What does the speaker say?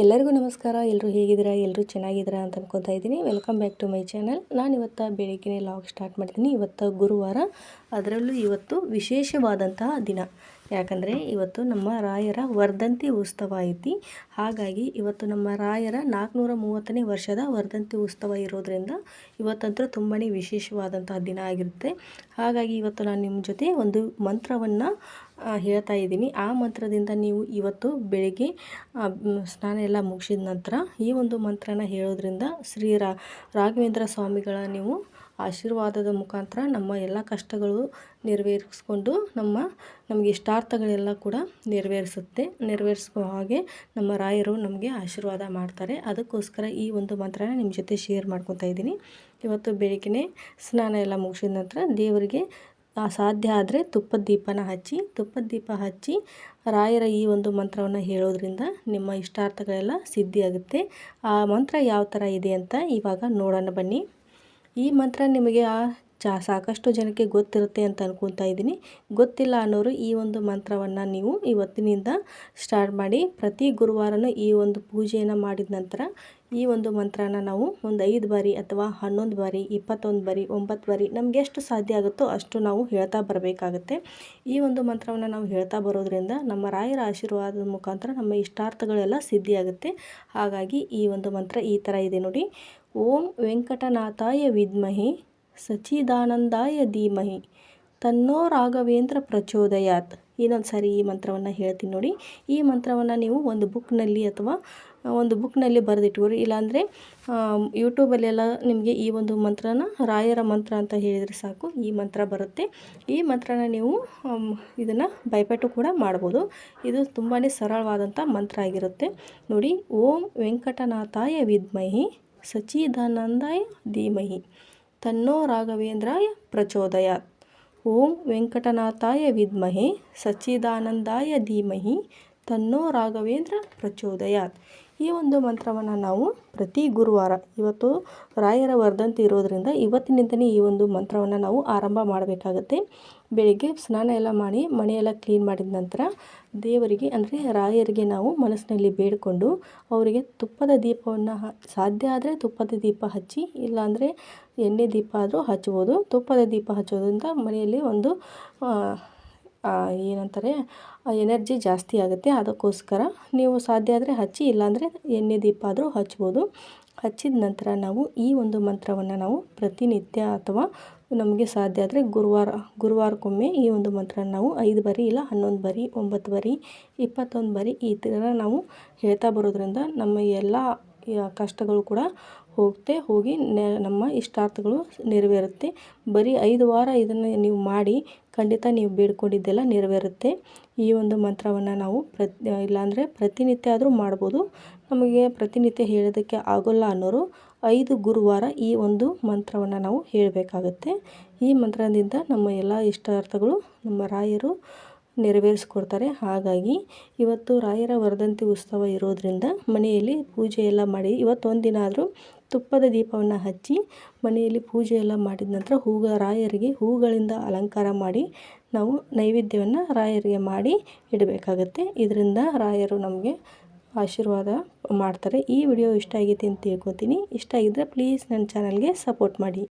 ಎಲ್ಲರಿಗೂ ನಮಸ್ಕಾರ. ಎಲ್ಲರೂ ಹೇಗಿದ್ದೀರಾ? ಎಲ್ಲರೂ ಚೆನ್ನಾಗಿದ್ದೀರಾ ಅಂತ ಅನ್ಕೊತಾ ಇದ್ದೀನಿ. Welcome back to my channel ನಾನು ಇವತ್ತು ಬೆಳಗ್ಗೆ ಲಾಗ್ ಸ್ಟಾರ್ಟ್ ಮಾಡ್ತೀನಿ ಇವತ್ತು ಗುರುವಾರ. ಅದರಲ್ಲೂ ಇವತ್ತು ವಿಶೇಷವಾದಂತಹ ದಿನ. ಯಾಕಂದರೆ ಇವತ್ತು ನಮ್ಮ ರಾಯರ ವರ್ಧಂತಿ ಉತ್ಸವ ಐತಿ. ಹಾಗಾಗಿ ಇವತ್ತು ನಮ್ಮ ರಾಯರ ನಾಲ್ಕುನೂರ ಮೂವತ್ತನೇ ವರ್ಷದ ವರ್ಧಂತಿ ಉತ್ಸವ ಇರೋದರಿಂದ ಇವತ್ತಂತೂ ತುಂಬಾ ವಿಶೇಷವಾದಂತಹ ದಿನ ಆಗಿರುತ್ತೆ. ಹಾಗಾಗಿ ಇವತ್ತು ನಾನು ನಿಮ್ಮ ಜೊತೆ ಒಂದು ಮಂತ್ರವನ್ನು ಹೇಳ್ತಾ ಇದ್ದೀನಿ. ಆ ಮಂತ್ರದಿಂದ ನೀವು ಇವತ್ತು ಬೆಳಿಗ್ಗೆ ಸ್ನಾನ ಎಲ್ಲ ಮುಗಿಸಿದ ನಂತರ ಈ ಒಂದು ಮಂತ್ರನ ಹೇಳೋದ್ರಿಂದ ಶ್ರೀ ರಾಘವೇಂದ್ರ ಸ್ವಾಮಿಗಳ ನೀವು ಆಶೀರ್ವಾದದ ಮುಖಾಂತರ ನಮ್ಮ ಎಲ್ಲ ಕಷ್ಟಗಳು ನೆರವೇರಿಸ್ಕೊಂಡು ನಮ್ಮ ನಮಗೆ ಇಷ್ಟಾರ್ಥಗಳೆಲ್ಲ ಕೂಡ ನೆರವೇರಿಸುತ್ತೆ. ನೆರವೇರಿಸುವ ಹಾಗೆ ನಮ್ಮ ರಾಯರು ನಮಗೆ ಆಶೀರ್ವಾದ ಮಾಡ್ತಾರೆ. ಅದಕ್ಕೋಸ್ಕರ ಈ ಒಂದು ಮಂತ್ರನ ನಿಮ್ಮ ಜೊತೆ ಶೇರ್ ಮಾಡ್ಕೊತಾ ಇದ್ದೀನಿ. ಇವತ್ತು ಬೆಳಗ್ಗೆ ಸ್ನಾನ ಎಲ್ಲ ಮುಗಿಸಿದ ನಂತರ ದೇವರಿಗೆ ಸಾಧ್ಯ ಆದರೆ ತುಪ್ಪದ ದೀಪನ ಹಚ್ಚಿ ತುಪ್ಪದ ದೀಪ ಹಚ್ಚಿ ರಾಯರ ಈ ಒಂದು ಮಂತ್ರವನ್ನು ಹೇಳೋದ್ರಿಂದ ನಿಮ್ಮ ಇಷ್ಟಾರ್ಥಗಳೆಲ್ಲ ಸಿದ್ಧಿಯಾಗುತ್ತೆ. ಆ ಮಂತ್ರ ಯಾವ ಥರ ಇದೆ ಅಂತ ಇವಾಗ ನೋಡೋಣ ಬನ್ನಿ. ಈ ಮಂತ್ರ ನಿಮಗೆ ಆ ಚಾ, ಸಾಕಷ್ಟು ಜನಕ್ಕೆ ಗೊತ್ತಿರುತ್ತೆ ಅಂತ ಅನ್ಕೊತಾ ಇದ್ದೀನಿ. ಗೊತ್ತಿಲ್ಲ ಅನ್ನೋರು ಈ ಒಂದು ಮಂತ್ರವನ್ನು ನೀವು ಇವತ್ತಿನಿಂದ ಸ್ಟಾರ್ಟ್ ಮಾಡಿ ಪ್ರತಿ ಗುರುವಾರನೂ ಈ ಒಂದು ಪೂಜೆಯನ್ನು ಮಾಡಿದ ನಂತರ ಈ ಒಂದು ಮಂತ್ರನ ನಾವು ಒಂದು ಐದು ಬಾರಿ ಅಥವಾ ಹನ್ನೊಂದು ಬಾರಿ, ಇಪ್ಪತ್ತೊಂದು ಬಾರಿ, ಒಂಬತ್ತು ಬಾರಿ ನಮಗೆ ಎಷ್ಟು ಸಾಧ್ಯ ಆಗುತ್ತೋ ಅಷ್ಟು ನಾವು ಹೇಳ್ತಾ ಬರಬೇಕಾಗುತ್ತೆ. ಈ ಒಂದು ಮಂತ್ರವನ್ನು ನಾವು ಹೇಳ್ತಾ ಬರೋದ್ರಿಂದ ನಮ್ಮ ರಾಯರ ಆಶೀರ್ವಾದದ ಮುಖಾಂತರ ನಮ್ಮ ಇಷ್ಟಾರ್ಥಗಳೆಲ್ಲ ಸಿದ್ಧಿಯಾಗುತ್ತೆ. ಹಾಗಾಗಿ ಈ ಒಂದು ಮಂತ್ರ ಈ ಥರ ಇದೆ ನೋಡಿ. ಓಂ ವೆಂಕಟನಾಥಾಯ ವಿದ್ಮಹಿ ಸಚಿದಾನಂದಾಯ ಧೀಮಹಿ. ತನ್ನೋ ರಾಘವೇಂದ್ರ ಪ್ರಚೋದಯಾತ್. ಇನ್ನೊಂದು ಸಾರಿ ಈ ಮಂತ್ರವನ್ನು ಹೇಳ್ತೀನಿ ನೋಡಿ. ಈ ಮಂತ್ರವನ್ನು ನೀವು ಒಂದು ಬುಕ್ನಲ್ಲಿ ಅಥವಾ ಒಂದು ಬುಕ್ನಲ್ಲಿ ಬರೆದಿಟ್ಕೊರಿ ಇಲ್ಲಾಂದರೆ ಯೂಟ್ಯೂಬಲ್ಲೆಲ್ಲ ನಿಮಗೆ ಈ ಒಂದು ಮಂತ್ರನ ರಾಯರ ಮಂತ್ರ ಅಂತ ಹೇಳಿದರೆ ಸಾಕು. ಈ ಮಂತ್ರ ಬರುತ್ತೆ. ಈ ಮಂತ್ರನ ನೀವು ಇದನ್ನು ಭಯಪಟ್ಟು ಕೂಡ ಮಾಡ್ಬೋದು. ಇದು ತುಂಬಾ ಸರಳವಾದಂಥ ಮಂತ್ರ ಆಗಿರುತ್ತೆ. ನೋಡಿ, ಓಂ ವೆಂಕಟನಾಥಾಯ ವಿದ್ಮಹಿ. ಸಚಿದಾನಂದಾಯ ಧೀಮಹಿ ತನ್ನೋ ರಾಘವೇಂದ್ರಾಯ ಪ್ರಚೋದಯಾತ್ ಓಂ ವೆಂಕಟನಾಥಾಯ ವಿದ್ಮಹೆ ಸಚ್ಚಿದಾನಂದಾಯ ಧೀಮಹಿ ತನ್ನೋ ರಾಘವೇಂದ್ರ ಪ್ರಚೋದಯಾತ್. ಈ ಒಂದು ಮಂತ್ರವನ್ನು ನಾವು ಪ್ರತಿ ಗುರುವಾರ ಇವತ್ತು ರಾಯರ ವರ್ಧಂತಿ ಇರೋದರಿಂದ ಇವತ್ತಿನಿಂದಲೇ ಈ ಒಂದು ಮಂತ್ರವನ್ನು ನಾವು ಆರಂಭ ಮಾಡಬೇಕಾಗತ್ತೆ. ಬೆಳಿಗ್ಗೆ ಸ್ನಾನ ಎಲ್ಲ ಮಾಡಿ, ಮನೆಯೆಲ್ಲ ಕ್ಲೀನ್ ಮಾಡಿದ ನಂತರ ದೇವರಿಗೆ ಅಂದರೆ ರಾಯರಿಗೆ ನಾವು ಮನಸ್ಸಿನಲ್ಲಿ ಬೇಡಿಕೊಂಡು ಅವರಿಗೆ ತುಪ್ಪದ ದೀಪವನ್ನು ಸಾಧ್ಯ ಆದರೆ ತುಪ್ಪದ ದೀಪ ಹಚ್ಚಿ, ಇಲ್ಲಾಂದರೆ ಎಣ್ಣೆ ದೀಪ ಆದರೂ ಹಚ್ಬೋದು. ತುಪ್ಪದ ದೀಪ ಹಚ್ಚೋದ್ರಿಂದ ಮನೆಯಲ್ಲಿ ಒಂದು ಏನಂತಾರೆ ಎನರ್ಜಿ ಜಾಸ್ತಿ ಆಗುತ್ತೆ. ಅದಕ್ಕೋಸ್ಕರ ನೀವು ಸಾಧ್ಯ ಆದರೆ ಹಚ್ಚಿ, ಇಲ್ಲಾಂದರೆ ಎಣ್ಣೆ ದೀಪ ಆದರೂ ಹಚ್ಬೋದು. ಹಚ್ಚಿದ ನಂತರ ನಾವು ಈ ಒಂದು ಮಂತ್ರವನ್ನು ನಾವು ಪ್ರತಿನಿತ್ಯ ಅಥವಾ ನಮಗೆ ಸಾಧ್ಯ ಆದರೆ ಗುರುವಾರ, ಗುರುವಾರಕ್ಕೊಮ್ಮೆ ಈ ಒಂದು ಮಂತ್ರ ನಾವು ಐದು ಬಾರಿ ಇಲ್ಲ, ಹನ್ನೊಂದು ಬಾರಿ, ಒಂಬತ್ತು ಬಾರಿ, ಇಪ್ಪತ್ತೊಂದು ಬಾರಿ ಈ ಥರ ನಾವು ಹೇಳ್ತಾ ಬರೋದ್ರಿಂದ ನಮ್ಮ ಎಲ್ಲ ಕಷ್ಟಗಳು ಕೂಡ ಹೋಗುತ್ತೆ ಹೋಗಿ ನಮ್ಮ ಇಷ್ಟಾರ್ಥಗಳು ನೆರವೇರುತ್ತೆ. ಬರೀ ಐದು ವಾರ ಇದನ್ನು ನೀವು ಮಾಡಿ ಖಂಡಿತ ನೀವು ಬೇಡ್ಕೊಂಡಿದ್ದೆಲ್ಲ ನೆರವೇರುತ್ತೆ. ಈ ಒಂದು ಮಂತ್ರವನ್ನು ನಾವು ಪ್ರತಿ ಇಲ್ಲಾಂದರೆ ಪ್ರತಿನಿತ್ಯ ಆದರೂ ಮಾಡ್ಬೋದು. ನಮಗೆ ಪ್ರತಿನಿತ್ಯ ಹೇಳೋದಕ್ಕೆ ಆಗೋಲ್ಲ ಅನ್ನೋರು ಐದು ಗುರುವಾರ ಈ ಒಂದು ಮಂತ್ರವನ್ನು ನಾವು ಹೇಳಬೇಕಾಗುತ್ತೆ. ಈ ಮಂತ್ರದಿಂದ ನಮ್ಮ ಎಲ್ಲ ಇಷ್ಟಾರ್ಥಗಳು ನಮ್ಮ ರಾಯರು ನೆರವೇರಿಸ್ಕೊಡ್ತಾರೆ. ಹಾಗಾಗಿ ಇವತ್ತು ರಾಯರ ವರ್ಧಂತಿ ಉತ್ಸವ ಇರೋದರಿಂದ ಮನೆಯಲ್ಲಿ ಪೂಜೆ ಎಲ್ಲ ಮಾಡಿ ಇವತ್ತೊಂದು ದಿನ ಆದರೂ ತುಪ್ಪದ ದೀಪವನ್ನು ಹಚ್ಚಿ ಮನೆಯಲ್ಲಿ ಪೂಜೆ ಎಲ್ಲ ಮಾಡಿದ ನಂತರ ಹೂಗ, ರಾಯರಿಗೆ ಹೂಗಳಿಂದ ಅಲಂಕಾರ ಮಾಡಿ ನಾವು ನೈವೇದ್ಯವನ್ನು ರಾಯರಿಗೆ ಮಾಡಿ ಇಡಬೇಕಾಗತ್ತೆ. ಇದರಿಂದ ರಾಯರು ನಮಗೆ ಆಶೀರ್ವಾದ ಮಾಡ್ತಾರೆ. ಈ ವಿಡಿಯೋ ಇಷ್ಟ ಆಗೈತೆ ಅಂತ ತಿಳ್ಕೊತೀನಿ. ಇಷ್ಟ ಆಗಿದ್ದರೆ ಪ್ಲೀಸ್ ನನ್ನ ಚಾನಲ್ಗೆ ಸಪೋರ್ಟ್ ಮಾಡಿ.